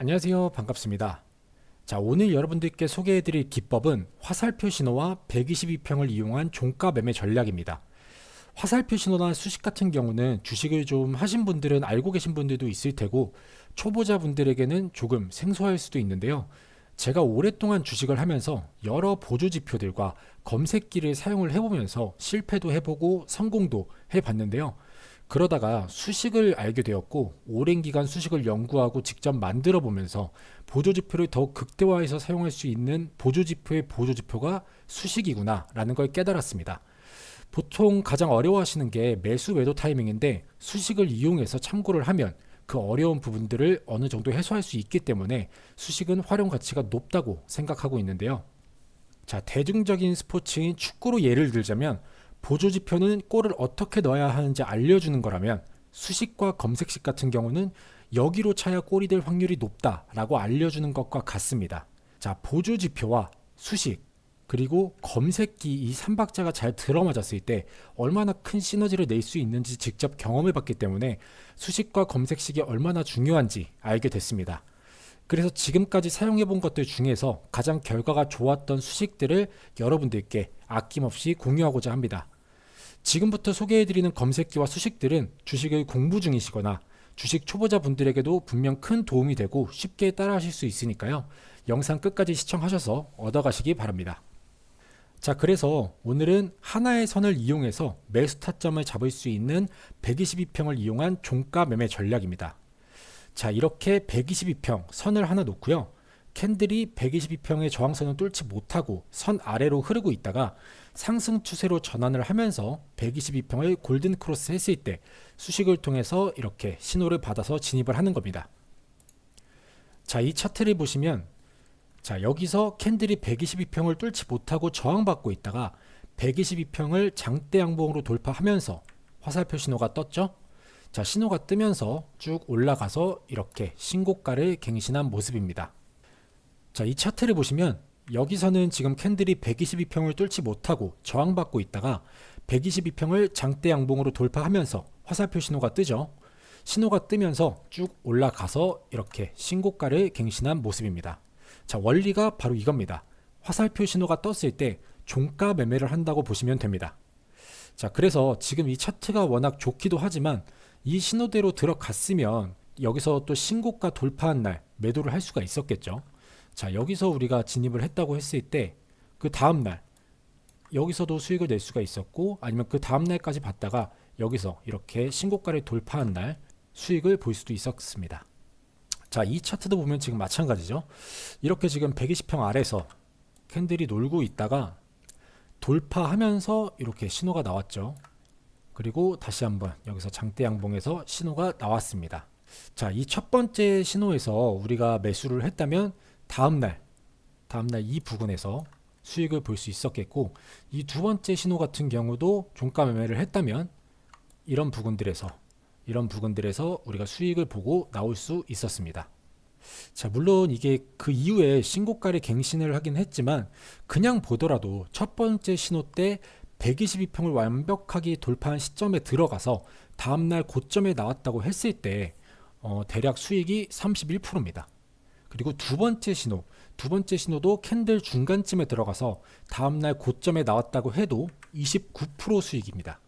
안녕하세요. 반갑습니다. 자, 오늘 여러분들께 소개해 드릴 기법은 화살표 신호와 122평을 이용한 종가 매매 전략입니다. 화살표 신호나 수식 같은 경우는 주식을 좀 하신 분들은 알고 계신 분들도 있을 테고 초보자 분들에게는 조금 생소할 수도 있는데요. 제가 오랫동안 주식을 하면서 여러 보조 지표들과 검색기를 사용을 해보면서 실패도 해보고 성공도 해봤는데요. 그러다가 수식을 알게 되었고 오랜 기간 수식을 연구하고 직접 만들어 보면서 보조 지표를 더욱 극대화해서 사용할 수 있는 보조 지표의 보조 지표가 수식이구나라는 걸 깨달았습니다. 보통 가장 어려워하시는 게 매수 매도 타이밍인데 수식을 이용해서 참고를 하면 그 어려운 부분들을 어느 정도 해소할 수 있기 때문에 수식은 활용 가치가 높다고 생각하고 있는데요. 자, 대중적인 스포츠인 축구로 예를 들자면 보조 지표는 골을 어떻게 넣어야 하는지 알려주는 거라면 수식과 검색식 같은 경우는 여기로 차야 골이 될 확률이 높다라고 알려주는 것과 같습니다. 자, 보조 지표와 수식 그리고 검색기 이 삼박자가 잘 들어맞았을 때 얼마나 큰 시너지를 낼 수 있는지 직접 경험해 봤기 때문에 수식과 검색식이 얼마나 중요한지 알게 됐습니다. 그래서 지금까지 사용해 본 것들 중에서 가장 결과가 좋았던 수식들을 여러분들께 아낌없이 공유하고자 합니다. 지금부터 소개해 드리는 검색기와 수식들은 주식을 공부 중이시거나 주식 초보자 분들에게도 분명 큰 도움이 되고 쉽게 따라하실 수 있으니까요. 영상 끝까지 시청하셔서 얻어가시기 바랍니다. 자, 그래서 오늘은 하나의 선을 이용해서 매수 타점을 잡을 수 있는 122평을 이용한 종가 매매 전략입니다. 자, 이렇게 122평 선을 하나 놓고요. 캔들이 122평의 저항선을 뚫지 못하고 선 아래로 흐르고 있다가 상승 추세로 전환을 하면서 122평을 골든 크로스 했을 때 수식을 통해서 이렇게 신호를 받아서 진입을 하는 겁니다. 자, 이 차트를 보시면 자, 여기서 캔들이 122평을 뚫지 못하고 저항받고 있다가 122평을 장대 양봉으로 돌파하면서 화살표 신호가 떴죠? 자, 신호가 뜨면서 쭉 올라가서 이렇게 신고가를 갱신한 모습입니다. 자, 이 차트를 보시면 여기서는 지금 캔들이 122평을 뚫지 못하고 저항받고 있다가 122평을 장대 양봉으로 돌파하면서 화살표 신호가 뜨죠. 신호가 뜨면서 쭉 올라가서 이렇게 신고가를 갱신한 모습입니다. 자, 원리가 바로 이겁니다. 화살표 신호가 떴을 때 종가 매매를 한다고 보시면 됩니다. 자, 그래서 지금 이 차트가 워낙 좋기도 하지만 이 신호대로 들어갔으면 여기서 또 신고가 돌파한 날 매도를 할 수가 있었겠죠. 자, 여기서 우리가 진입을 했다고 했을 때 그 다음 날 여기서도 수익을 낼 수가 있었고 아니면 그 다음 날까지 봤다가 여기서 이렇게 신고가를 돌파한 날 수익을 볼 수도 있었습니다. 자, 이 차트도 보면 지금 마찬가지죠. 이렇게 지금 120평 아래서 캔들이 놀고 있다가 돌파하면서 이렇게 신호가 나왔죠. 그리고 다시 한번 여기서 장대 양봉에서 신호가 나왔습니다. 자, 이 첫 번째 신호에서 우리가 매수를 했다면 다음 날 다음 날 이 부근에서 수익을 볼 수 있었겠고 이 두 번째 신호 같은 경우도 종가 매매를 했다면 이런 부근들에서 이런 부근들에서 우리가 수익을 보고 나올 수 있었습니다. 자, 물론 이게 그 이후에 신고가를 갱신을 하긴 했지만 그냥 보더라도 첫 번째 신호 때 122평을 완벽하게 돌파한 시점에 들어가서 다음날 고점에 나왔다고 했을 때 어, 대략 수익이 31%입니다. 그리고 두 번째 신호, 두 번째 신호도 캔들 중간쯤에 들어가서 다음날 고점에 나왔다고 해도 29% 수익입니다.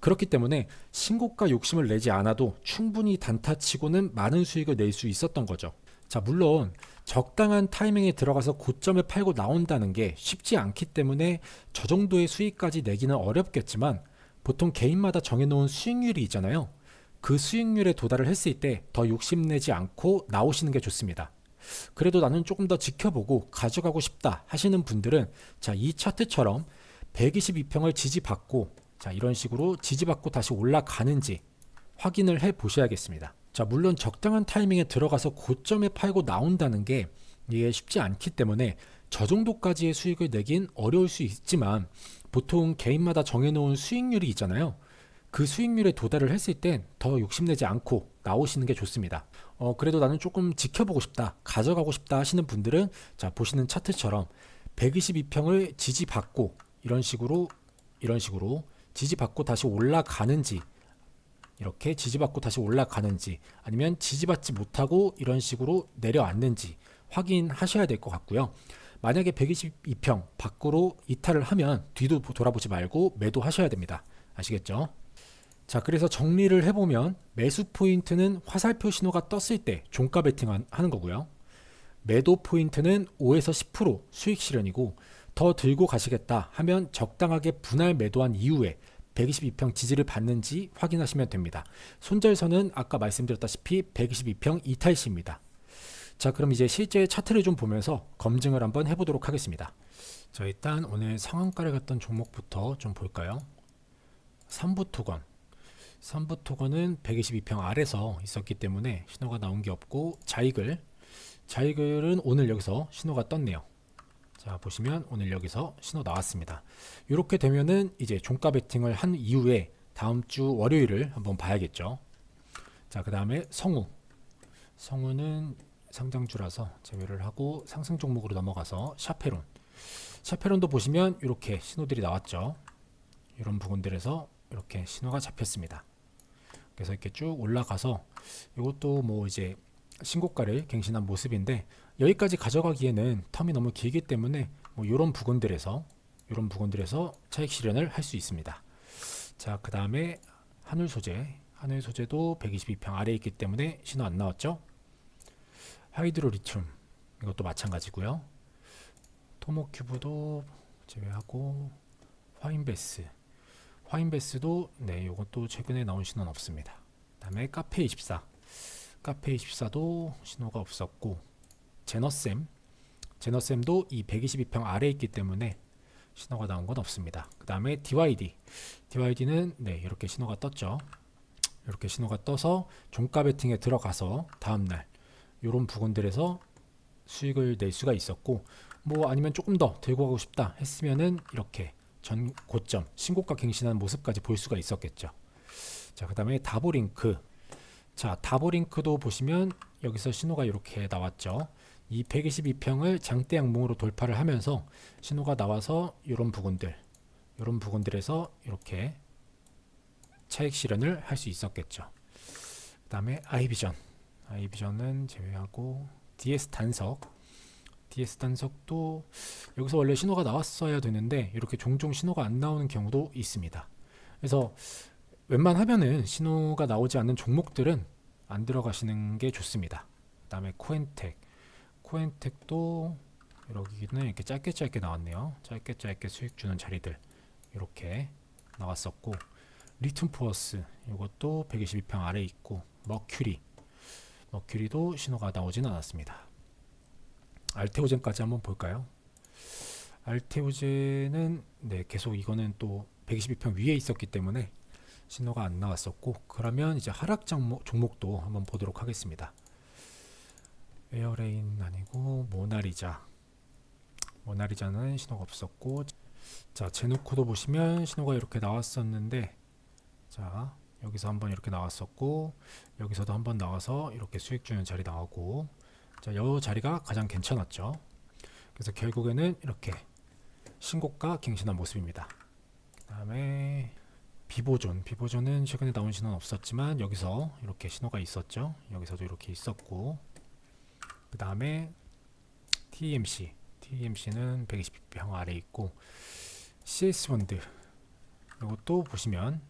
그렇기 때문에 신고가 욕심을 내지 않아도 충분히 단타치고는 많은 수익을 낼 수 있었던 거죠. 자, 물론 적당한 타이밍에 들어가서 고점에 팔고 나온다는 게 쉽지 않기 때문에 저 정도의 수익까지 내기는 어렵겠지만 보통 개인마다 정해놓은 수익률이 있잖아요. 그 수익률에 도달을 했을 때 더 욕심내지 않고 나오시는 게 좋습니다. 그래도 나는 조금 더 지켜보고 가져가고 싶다 하시는 분들은 자, 이 차트처럼 122평을 지지받고 자, 이런 식으로 지지받고 다시 올라가는지 확인을 해 보셔야겠습니다. 자, 물론 적당한 타이밍에 들어가서 고점에 팔고 나온다는 게 이게 쉽지 않기 때문에 저 정도까지의 수익을 내긴 어려울 수 있지만 보통 개인마다 정해놓은 수익률이 있잖아요. 그 수익률에 도달을 했을 땐 더 욕심내지 않고 나오시는 게 좋습니다. 어, 그래도 나는 조금 지켜보고 싶다, 가져가고 싶다 하시는 분들은 자, 보시는 차트처럼 122평을 지지받고 이런 식으로 이런 식으로 지지받고 다시 올라가는지 이렇게 지지받고 다시 올라가는지 아니면 지지받지 못하고 이런 식으로 내려앉는지 확인하셔야 될 것 같고요. 만약에 122평 밖으로 이탈을 하면 뒤도 돌아보지 말고 매도하셔야 됩니다. 아시겠죠? 자, 그래서 정리를 해보면 매수 포인트는 화살표 신호가 떴을 때 종가 베팅 하는 거고요. 매도 포인트는 5에서 10% 수익 실현이고 더 들고 가시겠다 하면 적당하게 분할 매도한 이후에 122평 지지를 받는지 확인하시면 됩니다. 손절선은 아까 말씀드렸다시피 122평 이탈시입니다. 자, 그럼 이제 실제 차트를 좀 보면서 검증을 한번 해보도록 하겠습니다. 자, 일단 오늘 상한가를 갔던 종목부터 좀 볼까요? 삼부토건. 삼부토건은 122평 아래서 있었기 때문에 신호가 나온 게 없고 자이글. 자이글은 오늘 여기서 신호가 떴네요. 자, 보시면 오늘 여기서 신호 나왔습니다. 이렇게 되면은 이제 종가 베팅을 한 이후에 다음 주 월요일을 한번 봐야겠죠. 자, 그 다음에 성우. 성우는 상장주라서 제외를 하고 상승 종목으로 넘어가서 샤페론. 샤페론도 보시면 이렇게 신호들이 나왔죠. 이런 부분들에서 이렇게 신호가 잡혔습니다. 그래서 이렇게 쭉 올라가서 이것도 뭐 이제 신고가를 갱신한 모습인데 여기까지 가져가기에는 텀이 너무 길기 때문에 뭐 이런 부분들에서 이런 부분들에서 차익 실현을 할 수 있습니다. 자, 그 다음에 하늘 소재, 하늘 소재도 122평 아래에 있기 때문에 신호 안 나왔죠? 하이드로 리튬 이것도 마찬가지고요. 토모큐브도 제외하고 화인베스, 화인베스도 네, 이것도 최근에 나온 신호는 없습니다. 그다음에 카페 24, 카페 24도 신호가 없었고 제너쌤, 제너쌤도 이 122평 아래에 있기 때문에 신호가 나온 건 없습니다. 그 다음에 DYD, DYD는 네 이렇게 신호가 떴죠. 이렇게 신호가 떠서 종가 베팅에 들어가서 다음날 이런 부분들에서 수익을 낼 수가 있었고 뭐 아니면 조금 더 들고 가고 싶다 했으면은 이렇게 전 고점 신고가 갱신하는 모습까지 볼 수가 있었겠죠. 자, 그다음에 다보링크. 자, 다보링크도 보시면 여기서 신호가 이렇게 나왔죠. 이 122평을 장대 양봉으로 돌파를 하면서 신호가 나와서 이런 부분들, 이런 부분들에서 이렇게 차익 실현을 할 수 있었겠죠. 그다음에 아이비전. 아이비전은 제외하고 DS 단석 DS 단석도 여기서 원래 신호가 나왔어야 되는데 이렇게 종종 신호가 안 나오는 경우도 있습니다. 그래서 웬만하면은 신호가 나오지 않는 종목들은 안 들어가시는 게 좋습니다. 그다음에 코엔텍 코엔텍도 여기는 이렇게 짧게 짧게 나왔네요. 짧게 짧게 수익 주는 자리들 이렇게 나왔었고 리튬포어스 이것도 122평 아래 있고 머큐리 머큐리도 신호가 나오진 않았습니다. 알테오젠까지 한번 볼까요? 알테오젠은 네, 계속 이거는 또 122평 위에 있었기 때문에 신호가 안 나왔었고 그러면 이제 하락 종목, 종목도 한번 보도록 하겠습니다. 에어레인 아니고 모나리자 모나리자는 신호가 없었고 자 제노코도 보시면 신호가 이렇게 나왔었는데 자 여기서 한번 이렇게 나왔었고 여기서도 한번 나와서 이렇게 수익 주는 자리 나오고 자, 이 자리가 가장 괜찮았죠. 그래서 결국에는 이렇게 신고가 갱신한 모습입니다. 그 다음에 비보존, 비보존은 최근에 나온 신호는 없었지만 여기서 이렇게 신호가 있었죠. 여기서도 이렇게 있었고 그 다음에 TMC, TMC는 120평 아래 있고 CS 본드 이것도 보시면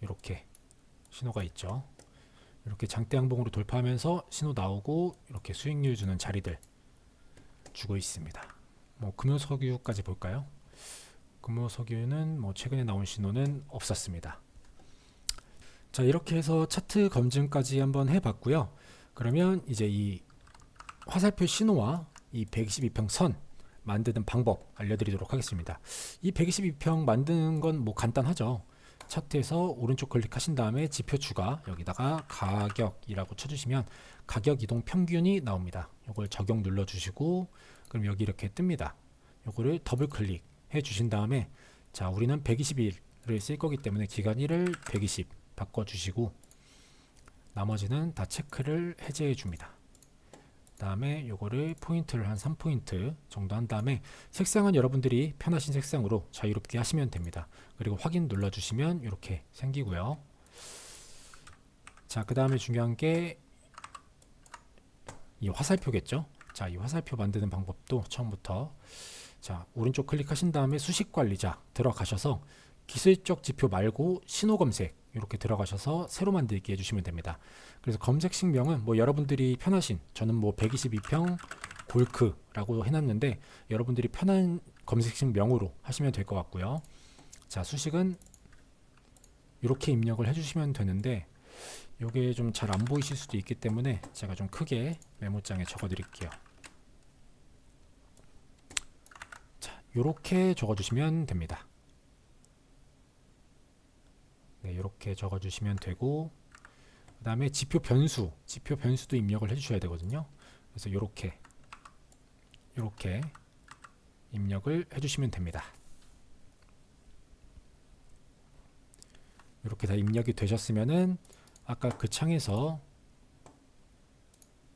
이렇게 신호가 있죠. 이렇게 장대 양봉으로 돌파하면서 신호 나오고 이렇게 수익률 주는 자리들 주고 있습니다. 뭐 금요석유까지 볼까요? 금요석유는 뭐 최근에 나온 신호는 없었습니다. 자 이렇게 해서 차트 검증까지 한번 해봤고요. 그러면 이제 이 화살표 신호와 이 122평 선 만드는 방법 알려드리도록 하겠습니다. 이 122평 만드는 건 뭐 간단하죠. 차트에서 오른쪽 클릭하신 다음에 지표 추가 여기다가 가격이라고 쳐주시면 가격 이동 평균이 나옵니다. 이걸 적용 눌러주시고 그럼 여기 이렇게 뜹니다. 이거를 더블 클릭해 주신 다음에 자 우리는 120일을 쓸 거기 때문에 기간 1을 120 바꿔주시고 나머지는 다 체크를 해제해 줍니다. 다음에 요거를 포인트를 한 3포인트 정도 한 다음에 색상은 여러분들이 편하신 색상으로 자유롭게 하시면 됩니다. 그리고 확인 눌러주시면 이렇게 생기고요. 자, 그 다음에 중요한 게 이 화살표겠죠. 자, 이 화살표 만드는 방법도 처음부터 자, 오른쪽 클릭하신 다음에 수식 관리자 들어가셔서 기술적 지표 말고 신호 검색 이렇게 들어가셔서 새로 만들기 해주시면 됩니다. 그래서 검색식 명은 뭐 여러분들이 편하신 저는 뭐 122평 골크라고 해놨는데 여러분들이 편한 검색식 명으로 하시면 될 것 같고요. 자, 수식은 이렇게 입력을 해주시면 되는데 이게 좀 잘 안 보이실 수도 있기 때문에 제가 좀 크게 메모장에 적어 드릴게요. 자, 이렇게 적어 주시면 됩니다. 네, 이렇게 적어 주시면 되고 그 다음에 지표 변수, 지표 변수도 입력을 해 주셔야 되거든요. 그래서 이렇게 이렇게 입력을 해 주시면 됩니다. 이렇게 다 입력이 되셨으면은 아까 그 창에서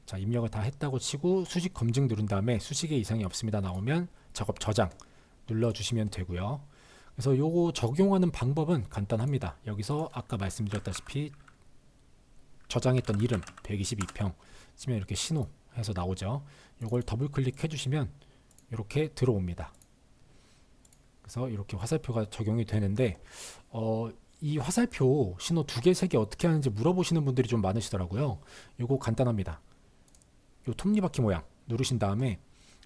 자 입력을 다 했다고 치고 수식 검증 누른 다음에 수식에 이상이 없습니다 나오면 작업 저장 눌러주시면 되고요. 그래서 요거 적용하는 방법은 간단합니다. 여기서 아까 말씀드렸다시피 저장했던 이름 122평 치면 이렇게 신호 해서 나오죠. 요걸 더블 클릭해 주시면 이렇게 들어옵니다. 그래서 이렇게 화살표가 적용이 되는데 어, 이 화살표 신호 두 개, 세 개 어떻게 하는지 물어보시는 분들이 좀 많으시더라고요. 요거 간단합니다. 요 톱니바퀴 모양 누르신 다음에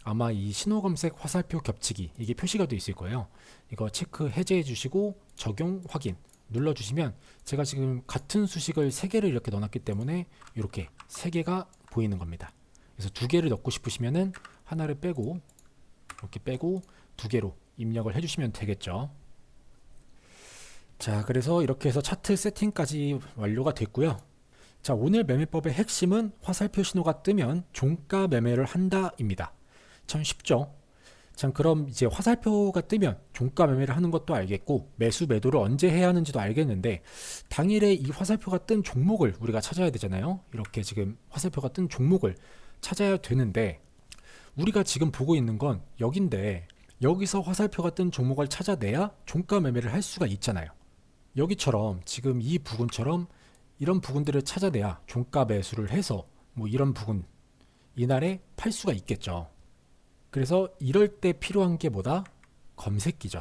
아마 이 신호 검색 화살표 겹치기 이게 표시가 되어 있을 거예요. 이거 체크 해제해 주시고 적용 확인 눌러 주시면 제가 지금 같은 수식을 세 개를 이렇게 넣어놨기 때문에 이렇게 세 개가 보이는 겁니다. 그래서 두 개를 넣고 싶으시면은 하나를 빼고 이렇게 빼고 두 개로 입력을 해주시면 되겠죠. 자, 그래서 이렇게 해서 차트 세팅까지 완료가 됐고요. 자, 오늘 매매법의 핵심은 화살표 신호가 뜨면 종가 매매를 한다입니다. 참 쉽죠? 참 그럼 이제 화살표가 뜨면 종가 매매를 하는 것도 알겠고 매수 매도를 언제 해야 하는지도 알겠는데 당일에 이 화살표가 뜬 종목을 우리가 찾아야 되잖아요. 이렇게 지금 화살표가 뜬 종목을 찾아야 되는데 우리가 지금 보고 있는 건 여긴데 여기서 화살표가 뜬 종목을 찾아내야 종가 매매를 할 수가 있잖아요. 여기처럼 지금 이 부분처럼 이런 부분들을 찾아내야 종가 매수를 해서 뭐 이런 부분 이날에 팔 수가 있겠죠. 그래서 이럴 때 필요한 게 뭐다? 검색기죠.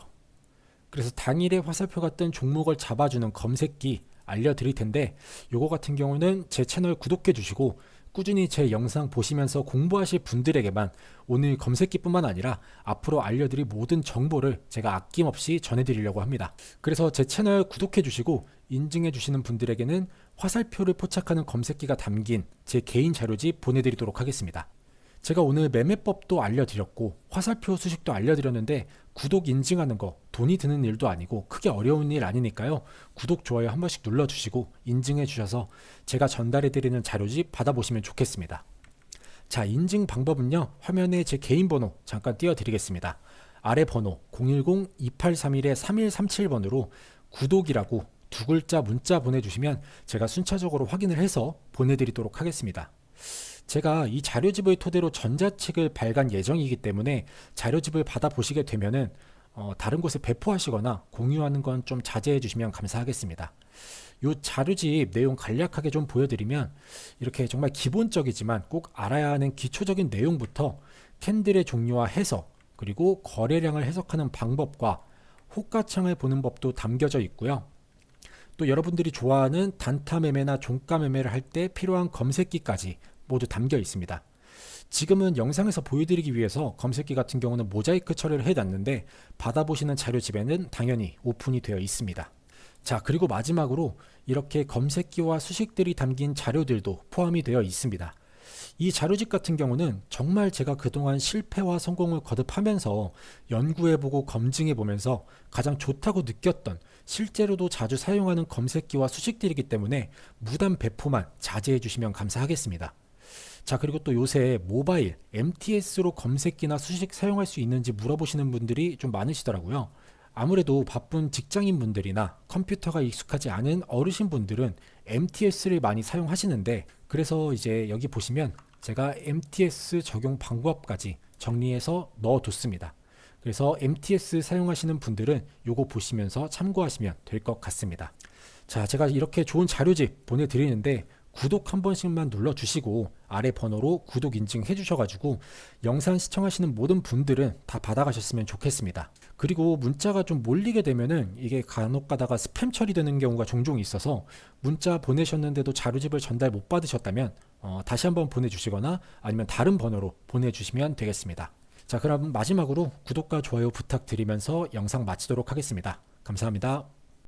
그래서 당일에 화살표가 뜬 종목을 잡아주는 검색기 알려드릴 텐데 요거 같은 경우는 제 채널 구독해 주시고 꾸준히 제 영상 보시면서 공부하실 분들에게만 오늘 검색기뿐만 아니라 앞으로 알려드릴 모든 정보를 제가 아낌없이 전해드리려고 합니다. 그래서 제 채널 구독해 주시고 인증해 주시는 분들에게는 화살표를 포착하는 검색기가 담긴 제 개인 자료집 보내드리도록 하겠습니다. 제가 오늘 매매법도 알려드렸고 화살표 수식도 알려드렸는데 구독 인증하는 거 돈이 드는 일도 아니고 크게 어려운 일 아니니까요. 구독, 좋아요 한 번씩 눌러주시고 인증해 주셔서 제가 전달해드리는 자료집 받아보시면 좋겠습니다. 자, 인증 방법은요. 화면에 제 개인 번호 잠깐 띄워드리겠습니다. 아래 번호 010-2831-3137번으로 구독이라고 두 글자 문자 보내주시면 제가 순차적으로 확인을 해서 보내드리도록 하겠습니다. 제가 이 자료집을 토대로 전자책을 발간 예정이기 때문에 자료집을 받아보시게 되면은 어, 다른 곳에 배포하시거나 공유하는 건 좀 자제해 주시면 감사하겠습니다. 이 자료집 내용 간략하게 좀 보여드리면 이렇게 정말 기본적이지만 꼭 알아야 하는 기초적인 내용부터 캔들의 종류와 해석 그리고 거래량을 해석하는 방법과 호가창을 보는 법도 담겨져 있고요. 또 여러분들이 좋아하는 단타 매매나 종가 매매를 할 때 필요한 검색기까지 모두 담겨 있습니다. 지금은 영상에서 보여드리기 위해서 검색기 같은 경우는 모자이크 처리를 해놨는데 받아보시는 자료집에는 당연히 오픈이 되어 있습니다. 자, 그리고 마지막으로 이렇게 검색기와 수식들이 담긴 자료들도 포함이 되어 있습니다. 이 자료집 같은 경우는 정말 제가 그동안 실패와 성공을 거듭하면서 연구해보고 검증해보면서 가장 좋다고 느꼈던 실제로도 자주 사용하는 검색기와 수식들이기 때문에 무단 배포만 자제해 주시면 감사하겠습니다. 자, 그리고 또 요새 모바일, MTS로 검색기나 수식 사용할 수 있는지 물어보시는 분들이 좀 많으시더라고요. 아무래도 바쁜 직장인 분들이나 컴퓨터가 익숙하지 않은 어르신 분들은 MTS를 많이 사용하시는데 그래서 이제 여기 보시면 제가 MTS 적용 방법까지 정리해서 넣어뒀습니다. 그래서 MTS 사용하시는 분들은 요거 보시면서 참고하시면 될 것 같습니다. 자, 제가 이렇게 좋은 자료집 보내드리는데 구독 한 번씩만 눌러 주시고 아래 번호로 구독 인증 해 주셔가지고 영상 시청하시는 모든 분들은 다 받아가셨으면 좋겠습니다. 그리고 문자가 좀 몰리게 되면은 이게 간혹 가다가 스팸 처리되는 경우가 종종 있어서 문자 보내셨는데도 자료집을 전달 못 받으셨다면 어, 다시 한번 보내주시거나 아니면 다른 번호로 보내주시면 되겠습니다. 자, 그럼 마지막으로 구독과 좋아요 부탁드리면서 영상 마치도록 하겠습니다. 감사합니다.